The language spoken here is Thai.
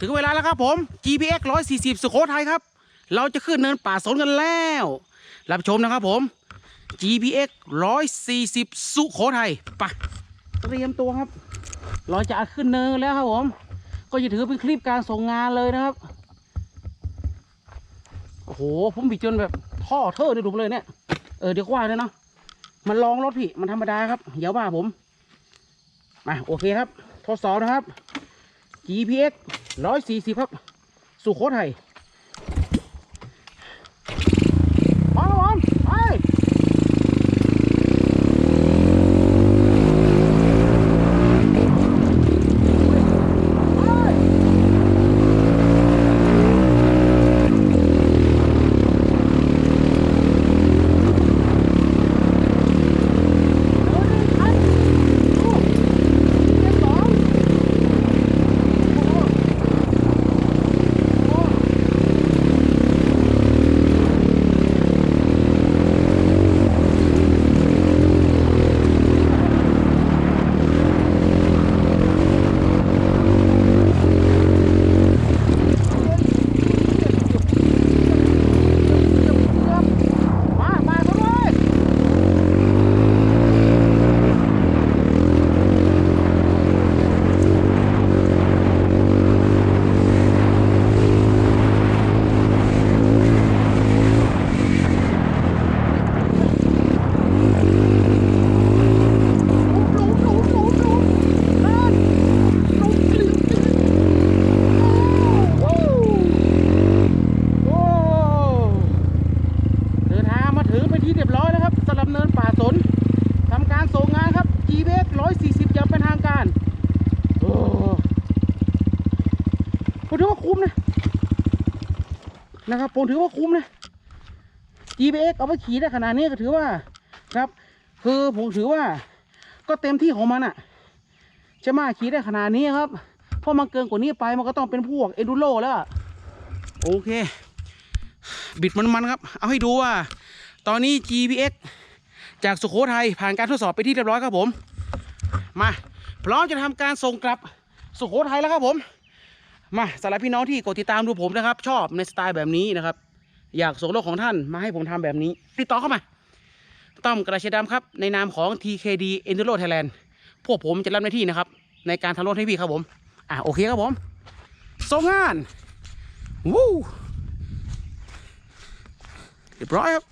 ถึงเวลาแล้วครับผม GPX 140 สุโขทัยครับ เราจะขึ้นเนินป่าสนกันแล้ว รับชมนะครับผม GPX 140 สุโขทัยไปเตรียมตัวครับ เราจะขึ้นเนินแล้วครับผม ก็จะถือเป็นคลิปการส่งงานเลยนะครับ โอ้โห ผมบิดจนแบบท่อเท่อในหลุมเลยเนี่ย เออเดี๋ยวว่าเลยเนาะ มันลองรถพี่ มันธรรมดาครับอย่าว่าผม มาโอเคครับ ทดสอบนะครับ GPX 140ครับ สุโขทัยพร้อมครับผมไปมามาเขาด้วย โอ้เดินทางมาถึงเป็นที่เรียบร้อยแล้วครับสำหรับเนินป่าสนทำการส่งงานครับ GBX 140อย่างเป็นทางการโอ้ผมถือว่าคุ้มนะ นะครับผมถือว่าคุ้มนะ GBX เอาไปขี่ได้ขนาดนี้ก็ถือว่าครับ คือผมถือว่า ก็เต็มที่ของมันอะใช่ไหมขี่ได้ขนาดนี้ครับเพราะมันเกินกว่านี้ไปมันก็ต้องเป็นพวกเอดูโรแล้ว โอเค บิดมันๆครับ เอาให้ดูว่า ตอนนี้ GPX จากสุโขทัยผ่านการทดสอบไปที่เรียบร้อยครับผม มาพร้อมจะทำการส่งกลับสุโขทัยแล้วครับผมมาสำหรับพี่น้องที่กดติดตามดูผมนะครับ ชอบในสไตล์แบบนี้นะครับ อยากส่งรถของท่านมาให้ผมทำแบบนี้ ติดต่อเข้ามาต้อมกระเชยดำครับ ในนามของ TKD Enduro Thailand พวกผมจะรับหน้าที่นะครับ ในการทำรถให้พี่ครับผม อะโอเคครับผมส่งงานวู้เรียบร้อยครับ